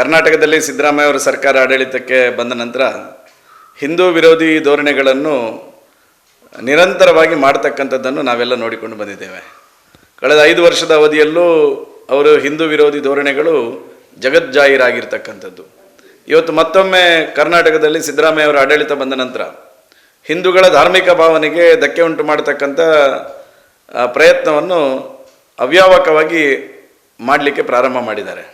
ಕರ್ನಾಟಕದಲ್ಲಿ ಸಿದ್ದರಾಮಯ್ಯ ಅವರ ಸರ್ಕಾರ ಆಡಳಿತಕ್ಕೆ ಬಂದ ನಂತರ ಹಿಂದೂ ವಿರೋಧಿ ಧೋರಣೆಗಳನ್ನು ನಿರಂತರವಾಗಿ ಮಾಡ್ತಕ್ಕಂಥದ್ದನ್ನು ನಾವೆಲ್ಲ ನೋಡಿಕೊಂಡು ಬಂದಿದ್ದೇವೆ. ಕಳೆದ ಐದು ವರ್ಷದ ಅವಧಿಯಲ್ಲೂ ಅವರು ಹಿಂದೂ ವಿರೋಧಿ ಧೋರಣೆಗಳು ಜಗಜ್ಜಾಹೀರಾಗಿರ್ತಕ್ಕಂಥದ್ದು ಇವತ್ತು ಮತ್ತೊಮ್ಮೆ ಕರ್ನಾಟಕದಲ್ಲಿ ಸಿದ್ದರಾಮಯ್ಯ ಅವರ ಆಡಳಿತ ಬಂದ ನಂತರ ಹಿಂದೂಗಳ ಧಾರ್ಮಿಕ ಭಾವನೆಗೆ ಧಕ್ಕೆ ಉಂಟು ಮಾಡತಕ್ಕಂಥ ಪ್ರಯತ್ನವನ್ನು ಅವ್ಯಾವಕವಾಗಿ ಮಾಡಲಿಕ್ಕೆ ಪ್ರಾರಂಭ ಮಾಡಿದ್ದಾರೆ.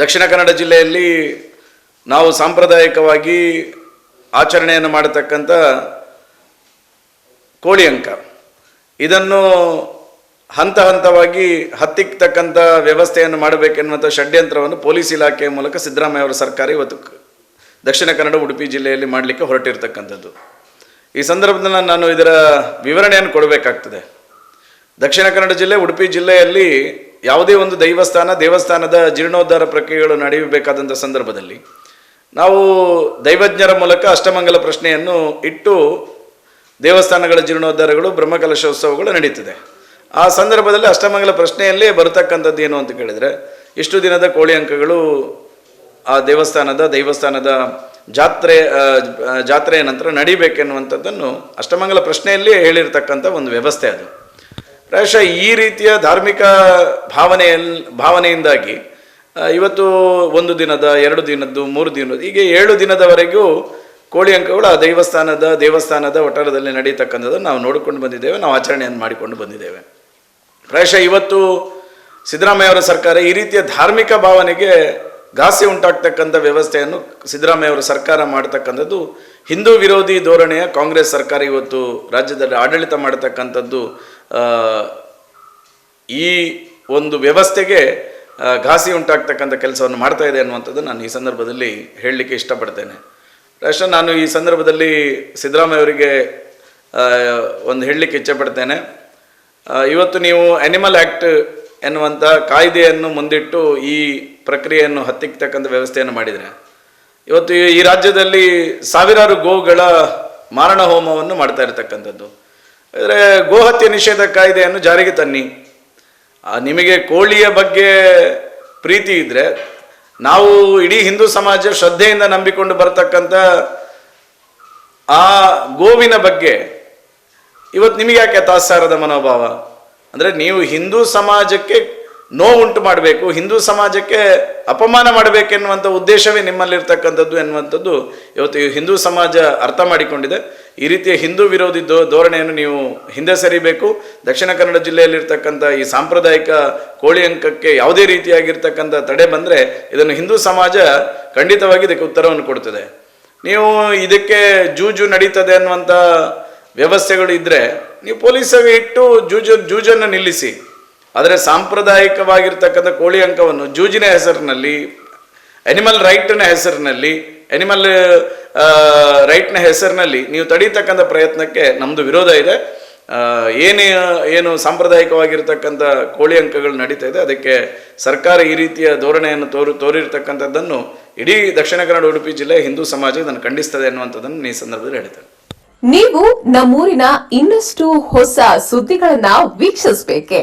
ದಕ್ಷಿಣ ಕನ್ನಡ ಜಿಲ್ಲೆಯಲ್ಲಿ ನಾವು ಸಾಂಪ್ರದಾಯಿಕವಾಗಿ ಆಚರಣೆಯನ್ನು ಮಾಡತಕ್ಕಂಥ ಕೋಳಿ ಅಂಕ. ಇದನ್ನು ಹಂತ ಹಂತವಾಗಿ ಹತ್ತಿಕ್ತಕ್ಕಂಥ ವ್ಯವಸ್ಥೆಯನ್ನು ಮಾಡಬೇಕೆನ್ನುವಂಥ ಷಡ್ಯಂತ್ರವನ್ನು ಪೊಲೀಸ್ ಇಲಾಖೆಯ ಮೂಲಕ ಸಿದ್ದರಾಮಯ್ಯ ಅವರ ಸರ್ಕಾರ ಇವತ್ತು ದಕ್ಷಿಣ ಕನ್ನಡ ಉಡುಪಿ ಜಿಲ್ಲೆಯಲ್ಲಿ ಮಾಡಲಿಕ್ಕೆ ಹೊರಟಿರ್ತಕ್ಕಂಥದ್ದು. ಈ ಸಂದರ್ಭದಲ್ಲಿ ನಾನು ಇದರ ವಿವರಣೆಯನ್ನು ಕೊಡಬೇಕಾಗ್ತದೆ. ದಕ್ಷಿಣ ಕನ್ನಡ ಜಿಲ್ಲೆ, ಉಡುಪಿ ಜಿಲ್ಲೆಯಲ್ಲಿ ಯಾವುದೇ ಒಂದು ದೈವಸ್ಥಾನ, ದೇವಸ್ಥಾನದ ಜೀರ್ಣೋದ್ಧಾರ ಪ್ರಕ್ರಿಯೆಗಳು ನಡೆಯಬೇಕಾದಂಥ ಸಂದರ್ಭದಲ್ಲಿ ನಾವು ದೈವಜ್ಞರ ಮೂಲಕ ಅಷ್ಟಮಂಗಲ ಪ್ರಶ್ನೆಯನ್ನು ಇಟ್ಟು ದೇವಸ್ಥಾನಗಳ ಜೀರ್ಣೋದ್ಧಾರಗಳು, ಬ್ರಹ್ಮಕಲಶೋತ್ಸವಗಳು ನಡೀತದೆ. ಆ ಸಂದರ್ಭದಲ್ಲಿ ಅಷ್ಟಮಂಗಲ ಪ್ರಶ್ನೆಯಲ್ಲೇ ಬರತಕ್ಕಂಥದ್ದು ಏನು ಅಂತ ಕೇಳಿದರೆ, ಇಷ್ಟು ದಿನದ ಕೋಳಿ ಅಂಕಗಳು ಆ ದೇವಸ್ಥಾನದ, ದೈವಸ್ಥಾನದ ಜಾತ್ರೆ ಜಾತ್ರೆಯ ನಂತರ ನಡಿಬೇಕೆನ್ನುವಂಥದ್ದನ್ನು ಅಷ್ಟಮಂಗಲ ಪ್ರಶ್ನೆಯಲ್ಲಿ ಹೇಳಿರ್ತಕ್ಕಂಥ ಒಂದು ವ್ಯವಸ್ಥೆ ಅದು. ಪ್ರಾಯಶಃ ಈ ರೀತಿಯ ಧಾರ್ಮಿಕ ಭಾವನೆಯಲ್ಲಿ ಭಾವನೆಯಿಂದಾಗಿ ಇವತ್ತು ಒಂದು ದಿನದ, ಎರಡು ದಿನದ್ದು, ಮೂರು ದಿನದ್ದು, ಹೀಗೆ ಏಳು ದಿನದವರೆಗೂ ಕೋಳಿ ಅಂಕಗಳು ಆ ದೇವಸ್ಥಾನದ ದೇವಸ್ಥಾನದ ಒಟ್ಟಾರದಲ್ಲಿ ನಡೀತಕ್ಕಂಥದ್ದನ್ನು ನಾವು ನೋಡಿಕೊಂಡು ಬಂದಿದ್ದೇವೆ, ನಾವು ಆಚರಣೆಯನ್ನು ಮಾಡಿಕೊಂಡು ಬಂದಿದ್ದೇವೆ. ಪ್ರಾಯಶಃ ಇವತ್ತು ಸಿದ್ದರಾಮಯ್ಯ ಅವರ ಸರ್ಕಾರ ಈ ರೀತಿಯ ಧಾರ್ಮಿಕ ಭಾವನೆಗೆ ಘಾಸಿ ಉಂಟಾಗ್ತಕ್ಕಂಥ ವ್ಯವಸ್ಥೆಯನ್ನು ಸಿದ್ದರಾಮಯ್ಯ ಅವರ ಸರ್ಕಾರ ಮಾಡ್ತಕ್ಕಂಥದ್ದು, ಹಿಂದೂ ವಿರೋಧಿ ಧೋರಣೆಯ ಕಾಂಗ್ರೆಸ್ ಸರ್ಕಾರ ಇವತ್ತು ರಾಜ್ಯದಲ್ಲಿ ಆಡಳಿತ ಮಾಡತಕ್ಕಂಥದ್ದು ಈ ಒಂದು ವ್ಯವಸ್ಥೆಗೆ ಘಾಸಿ ಉಂಟಾಗ್ತಕ್ಕಂಥ ಕೆಲಸವನ್ನು ಮಾಡ್ತಾ ಇದೆ ಅನ್ನುವಂಥದ್ದು ನಾನು ಈ ಸಂದರ್ಭದಲ್ಲಿ ಹೇಳಲಿಕ್ಕೆ ಇಷ್ಟಪಡ್ತೇನೆ. ಅಷ್ಟೇ ನಾನು ಈ ಸಂದರ್ಭದಲ್ಲಿ ಸಿದ್ದರಾಮಯ್ಯ ಅವರಿಗೆ ಒಂದು ಹೇಳಲಿಕ್ಕೆ ಇಚ್ಛೆಪಡ್ತೇನೆ. ಪಡ್ತೇನೆ ಇವತ್ತು ನೀವು ಅನಿಮಲ್ ಆ್ಯಕ್ಟ್ ಎನ್ನುವಂಥ ಕಾಯ್ದೆಯನ್ನು ಮುಂದಿಟ್ಟು ಈ ಪ್ರಕ್ರಿಯೆಯನ್ನು ಹತ್ತಿಕ್ಕತಕ್ಕಂಥ ವ್ಯವಸ್ಥೆಯನ್ನು ಮಾಡಿದರೆ, ಇವತ್ತು ಈ ರಾಜ್ಯದಲ್ಲಿ ಸಾವಿರಾರು ಗೋಗಳ ಮಾರಣ ಹೋಮವನ್ನು ಮಾಡ್ತಾ ಇರತಕ್ಕಂಥದ್ದು. ಅಂದರೆ ಗೋಹತ್ಯೆ ನಿಷೇಧ ಕಾಯ್ದೆಯನ್ನು ಜಾರಿಗೆ ತನ್ನಿ. ನಿಮಗೆ ಕೋಳಿಯ ಬಗ್ಗೆ ಪ್ರೀತಿ ಇದ್ದರೆ ನಾವು ಇಡೀ ಹಿಂದೂ ಸಮಾಜ ಶ್ರದ್ಧೆಯಿಂದ ನಂಬಿಕೊಂಡು ಬರತಕ್ಕಂಥ ಆ ಗೋವಿನ ಬಗ್ಗೆ ಇವತ್ತು ನಿಮಗೆ ಯಾಕೆ ತಾತ್ಸಾರದ ಮನೋಭಾವ? ಅಂದರೆ ನೀವು ಹಿಂದೂ ಸಮಾಜಕ್ಕೆ ನೋವುಂಟು ಮಾಡಬೇಕು, ಹಿಂದೂ ಸಮಾಜಕ್ಕೆ ಅಪಮಾನ ಮಾಡಬೇಕೆನ್ನುವಂಥ ಉದ್ದೇಶವೇ ನಿಮ್ಮಲ್ಲಿರ್ತಕ್ಕಂಥದ್ದು ಎನ್ನುವಂಥದ್ದು ಇವತ್ತು ಹಿಂದೂ ಸಮಾಜ ಅರ್ಥ ಮಾಡಿಕೊಂಡಿದೆ. ಈ ರೀತಿಯ ಹಿಂದೂ ವಿರೋಧಿ ಧೋರಣೆಯನ್ನು ನೀವು ಹಿಂದೆ ಸರಿಬೇಕು. ದಕ್ಷಿಣ ಕನ್ನಡ ಜಿಲ್ಲೆಯಲ್ಲಿರ್ತಕ್ಕಂಥ ಈ ಸಾಂಪ್ರದಾಯಿಕ ಕೋಳಿ ಅಂಕಕ್ಕೆ ಯಾವುದೇ ರೀತಿಯಾಗಿರ್ತಕ್ಕಂಥ ತಡೆ ಬಂದರೆ ಇದನ್ನು ಹಿಂದೂ ಸಮಾಜ ಖಂಡಿತವಾಗಿ ಇದಕ್ಕೆ ಉತ್ತರವನ್ನು ಕೊಡ್ತದೆ. ನೀವು ಇದಕ್ಕೆ ಜೂಜು ನಡೀತದೆ ಅನ್ನುವಂಥ ವ್ಯವಸ್ಥೆಗಳು ಇದ್ದರೆ ನೀವು ಪೊಲೀಸರಿಗೆ ಇಟ್ಟು ಜೂಜು, ಜೂಜನ್ನು ನಿಲ್ಲಿಸಿ. ಆದರೆ ಸಾಂಪ್ರದಾಯಿಕವಾಗಿರ್ತಕ್ಕಂಥ ಕೋಳಿ ಅಂಕವನ್ನು ಜೂಜಿನ ಹೆಸರಿನಲ್ಲಿ ಅನಿಮಲ್ ರೈಟ್ನ ಹೆಸರಿನಲ್ಲಿ ಅನಿಮಲ್ ರೈಟ್ನ ಹೆಸರಿನಲ್ಲಿ ನೀವು ತಡೀತಕ್ಕಂಥ ಪ್ರಯತ್ನಕ್ಕೆ ನಮ್ಮದು ವಿರೋಧ ಇದೆ. ಏನು, ಏನೇ ಸಾಂಪ್ರದಾಯಿಕವಾಗಿರ್ತಕ್ಕಂಥ ಕೋಳಿ ಅಂಕಗಳು ನಡೀತಾ ಇದೆ, ಅದಕ್ಕೆ ಸರ್ಕಾರ ಈ ರೀತಿಯ ಧೋರಣೆಯನ್ನು ತೋರು, ತೋರಿರ್ತಕ್ಕಂಥದ್ದನ್ನು ಇಡೀ ದಕ್ಷಿಣ ಕನ್ನಡ, ಉಡುಪಿ ಜಿಲ್ಲೆ ಹಿಂದೂ ಸಮಾಜ ಇದನ್ನು ಖಂಡಿಸ್ತದೆ ಅನ್ನುವಂಥದ್ದನ್ನು ಈ ಸಂದರ್ಭದಲ್ಲಿ ಹೇಳ್ತೇನೆ ನೀವು ನಮ್ಮೂರಿನ ಇನ್ನಷ್ಟು ಹೊಸ ಸುದ್ದಿಗಳನ್ನ ವೀಕ್ಷಿಸಬೇಕೆ?